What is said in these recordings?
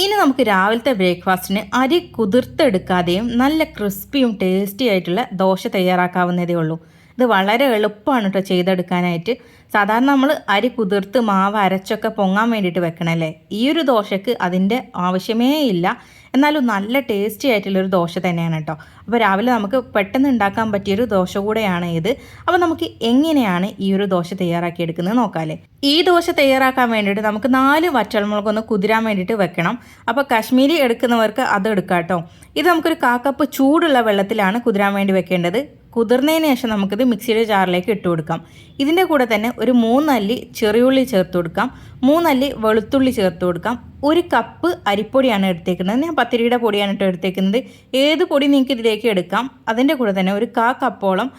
ഇനി നമുക്ക് രാവിലത്തെ ബ്രേക്ക്ഫാസ്റ്റിന് അരി കുതിർത്തെടുക്കാതെയും നല്ല ക്രിസ്പിയും ടേസ്റ്റി ആയിട്ടുള്ള ദോശ തയ്യാറാക്കാവുന്നതേ ഉള്ളൂ. ഇത് വളരെ എളുപ്പമാണ് കേട്ടോ ചെയ്തെടുക്കാനായിട്ട്. സാധാരണ നമ്മൾ അരി കുതിർത്ത് മാവ് അരച്ചൊക്കെ പൊങ്ങാൻ വേണ്ടിയിട്ട് വെക്കണമല്ലേ ഈ ഒരു ദോശയ്ക്ക് അതിന്റെ ആവശ്യമേ ഇല്ല. എന്നാലും നല്ല ടേസ്റ്റി ആയിട്ടുള്ളൊരു ദോശ തന്നെയാണ് കേട്ടോ. അപ്പോൾ രാവിലെ നമുക്ക് പെട്ടെന്ന് ഉണ്ടാക്കാൻ പറ്റിയൊരു ദോശ കൂടെയാണ് ഇത്. അപ്പോൾ നമുക്ക് എങ്ങനെയാണ് ഈ ഒരു ദോശ തയ്യാറാക്കി എടുക്കുന്നത് നോക്കാമല്ലേ ഈ ദോശ തയ്യാറാക്കാൻ വേണ്ടിയിട്ട് നമുക്ക് നാല് വറ്റൽമുളകൊന്ന് കുതിരാൻ വേണ്ടിയിട്ട് വെക്കണം. അപ്പോൾ കശ്മീരി എടുക്കുന്നവർക്ക് അത് എടുക്കാം കേട്ടോ. ഇത് നമുക്കൊരു കാക്കപ്പ് ചൂടുള്ള വെള്ളത്തിലാണ് കുതിരാൻ വേണ്ടി വെക്കേണ്ടത്. കുതിർന്നതിന് ശേഷം നമുക്കിത് മിക്സിയുടെ ജാറിലേക്ക് ഇട്ട് കൊടുക്കാം. ഇതിന്റെ കൂടെ തന്നെ ഒരു മൂന്നല്ലി ചെറിയുള്ളി ചേർത്ത് കൊടുക്കാം. മൂന്നല്ലി വെളുത്തുള്ളി ചേർത്ത് കൊടുക്കാം. ഒരു കപ്പ് അരിപ്പൊടിയാണ് എടുത്തേക്കുന്നത്. ഞാൻ പത്തിരിയുടെ പൊടിയാണ് കേട്ടോ എടുത്തേക്കുന്നത്. ഏത് പൊടി നിങ്ങൾക്ക് ഇതിലേക്ക് എടുക്കാം? അതിന്റെ കൂടെ തന്നെ ഒരു കാ കപ്പോളം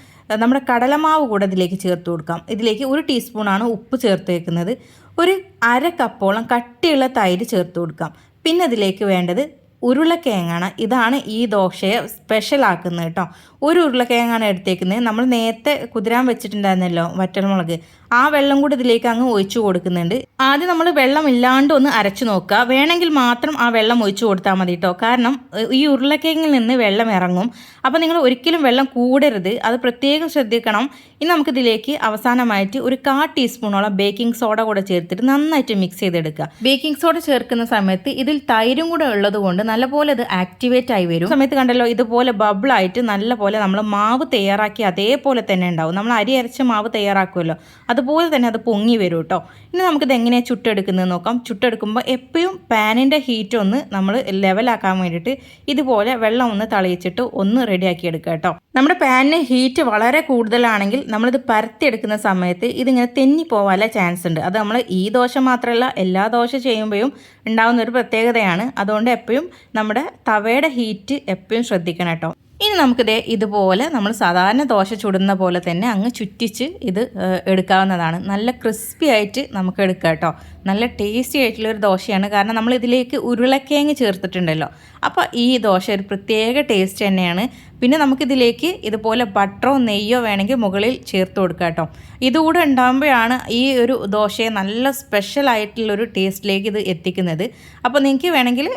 നമ്മുടെ കടലമാവ് കൂടെ ഇതിലേക്ക് ചേർത്ത് കൊടുക്കാം. ഇതിലേക്ക് ഒരു ടീസ്പൂണാണ് ഉപ്പ് ചേർത്തേക്കുന്നത്. ഒരു അര കപ്പോളം കട്ടിയുള്ള തൈര് ചേർത്ത് കൊടുക്കാം. പിന്നെ അതിലേക്ക് വേണ്ടത് ഉരുളക്കിഴങ്ങാണ്. ഇതാണ് ഈ ദോശയെ സ്പെഷ്യൽ ആക്കുന്നത് കേട്ടോ. ഒരു ഉരുളക്കിഴങ്ങാണ് എടുത്തേക്കുന്നത്. നമ്മൾ നേരത്തെ കുതിരാൻ വെച്ചിട്ടുണ്ടായിരുന്നല്ലോ വറ്റൽമുളക്. ആ വെള്ളം കൂടി ഇതിലേക്ക് അങ്ങ് ഒഴിച്ചു കൊടുക്കുന്നുണ്ട്. ആദ്യം നമ്മൾ വെള്ളം ഇല്ലാണ്ട് ഒന്ന് അരച്ചു നോക്കുക. വേണമെങ്കിൽ മാത്രം ആ വെള്ളം ഒഴിച്ചു കൊടുത്താൽ മതി കേട്ടോ കാരണം ഈ ഉരുളക്കിഴങ്ങിൽ നിന്ന് വെള്ളം ഇറങ്ങും. അപ്പോൾ നിങ്ങൾ ഒരിക്കലും വെള്ളം കൂടരുത്. അത് പ്രത്യേകം ശ്രദ്ധിക്കണം. ഇനി നമുക്കിതിലേക്ക് അവസാനമായിട്ട് ഒരു കാ ടീസ്പൂണോളം ബേക്കിംഗ് സോഡ കൂടെ ചേർത്തിട്ട് നന്നായിട്ട് മിക്സ് ചെയ്തെടുക്കുക. ബേക്കിംഗ് സോഡ ചേർക്കുന്ന സമയത്ത് ഇതിൽ തൈരും കൂടെ ഉള്ളത് കൊണ്ട് നല്ലപോലെ അത് ആക്ടിവേറ്റ് ആയി വരും. സമയത്ത് കണ്ടല്ലോ ഇതുപോലെ ബബിളായിട്ട് നല്ലപോലെ നമ്മൾ മാവ് തയ്യാറാക്കി അതേപോലെ തന്നെ ഉണ്ടാവും. നമ്മൾ അരി അരച്ച മാവ് തയ്യാറാക്കുമല്ലോ. അതുപോലെ തന്നെ അത് പൊങ്ങി വരും കേട്ടോ ഇനി നമുക്കിത് എങ്ങനെയാണ് ചുട്ടെടുക്കുന്നത് നോക്കാം. ചുട്ടെടുക്കുമ്പോൾ എപ്പോഴും പാനിന്റെ ഹീറ്റ് ഒന്ന് നമ്മൾ ലെവലാക്കാൻ വേണ്ടിയിട്ട് ഇതുപോലെ വെള്ളം ഒന്ന് തളിയിച്ചിട്ട് ഒന്ന് റെഡിയാക്കി എടുക്കുക കേട്ടോ നമ്മുടെ പാനിന് ഹീറ്റ് വളരെ കൂടുതലാണെങ്കിൽ നമ്മളിത് പരത്തിയെടുക്കുന്ന സമയത്ത് ഇതിങ്ങനെ തെന്നി പോകാനുള്ള ചാൻസ് ഉണ്ട്. അത് നമ്മൾ ഈ ദോശ മാത്രമല്ല എല്ലാ ദോശ ചെയ്യുമ്പോഴും ഉണ്ടാകുന്ന ഒരു പ്രത്യേകതയാണ്. അതുകൊണ്ട് എപ്പോഴും നമ്മുടെ തവയുടെ ഹീറ്റ് എപ്പോഴും ശ്രദ്ധിക്കണം കേട്ടോ ഇനി നമുക്കിത് ഇതുപോലെ നമ്മൾ സാധാരണ ദോശ ചുടുന്ന പോലെ തന്നെ അങ്ങ് ചുറ്റിച്ച് ഇത് എടുക്കാവുന്നതാണ്. നല്ല ക്രിസ്പി ആയിട്ട് നമുക്ക് എടുക്കാം കേട്ടോ. നല്ല ടേസ്റ്റി ആയിട്ടുള്ളൊരു ദോശയാണ്. കാരണം നമ്മൾ ഇതിലേക്ക് ഉരുളക്കിഴങ്ങ് ചേർത്തിട്ടുണ്ടല്ലോ. അപ്പോൾ ഈ ദോശ ഒരു പ്രത്യേക ടേസ്റ്റ് തന്നെയാണ്. പിന്നെ നമുക്കിതിലേക്ക് ഇതുപോലെ ബട്ടറോ നെയ്യോ വേണമെങ്കിൽ മുകളിൽ ചേർത്ത് കൊടുക്കാം കേട്ടോ. ഇതുകൂടെ ഉണ്ടാകുമ്പോഴാണ് ഈ ഒരു ദോശയെ നല്ല സ്പെഷ്യൽ ആയിട്ടുള്ളൊരു ടേസ്റ്റിലേക്ക് ഇത് എത്തിക്കുന്നത്. അപ്പോൾ നിങ്ങൾക്ക് വേണമെങ്കിൽ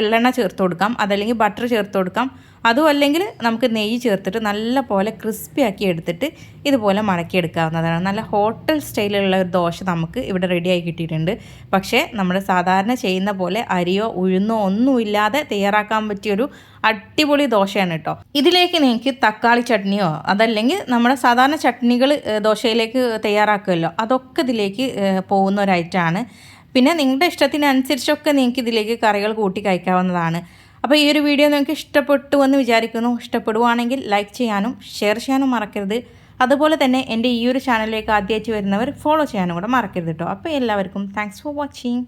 എള്ളെണ്ണ ചേർത്ത് കൊടുക്കാം. അതല്ലെങ്കിൽ ബട്ടർ ചേർത്ത് കൊടുക്കാം. അതും അല്ലെങ്കിൽ നമുക്ക് നെയ്യ് ചേർത്തിട്ട് നല്ല പോലെ ക്രിസ്പി ആക്കി എടുത്തിട്ട് ഇതുപോലെ മടക്കിയെടുക്കാവുന്നതാണ്. നല്ല ഹോട്ടൽ സ്റ്റൈലിലുള്ള ഒരു ദോശ നമുക്ക് ഇവിടെ റെഡിയായി കിട്ടിയിട്ടുണ്ട്. പക്ഷേ നമ്മൾ സാധാരണ ചെയ്യുന്ന പോലെ അരിയോ ഉഴുന്നോ ഒന്നുമില്ലാതെ തയ്യാറാക്കാൻ പറ്റിയൊരു അടിപൊളി ദോശയാണ് കേട്ടോ. ഇതിലേക്ക് നിങ്ങൾക്ക് തക്കാളി ചട്നിയോ അതല്ലെങ്കിൽ നമ്മുടെ സാധാരണ ചട്നികൾ ദോശയിലേക്ക് തയ്യാറാക്കുമല്ലോ. അതൊക്കെ ഇതിലേക്ക് പോകുന്ന ഒരു ഐറ്റമാണ് പിന്നെ നിങ്ങളുടെ ഇഷ്ടത്തിനനുസരിച്ചൊക്കെ നിങ്ങൾക്ക് ഇതിലേക്ക് കറികൾ കൂട്ടി കഴിക്കാവുന്നതാണ്. അപ്പോൾ ഈ ഒരു വീഡിയോ നിങ്ങൾക്ക് ഇഷ്ടപ്പെട്ടു എന്ന് വിചാരിക്കുന്നു. ഇഷ്ടപ്പെടുവാണെങ്കിൽ ലൈക്ക് ചെയ്യാനും ഷെയർ ചെയ്യാനും മറക്കരുത്. അതുപോലെ തന്നെ എന്റെ ഈ ഒരു ചാനലിലേക്ക് ആദ്യമായിട്ട് വരുന്നവർ ഫോളോ ചെയ്യാനും കൂടെ മറക്കരുത് കേട്ടോ അപ്പോൾ എല്ലാവർക്കും താങ്ക്സ് ഫോർ വാച്ചിങ്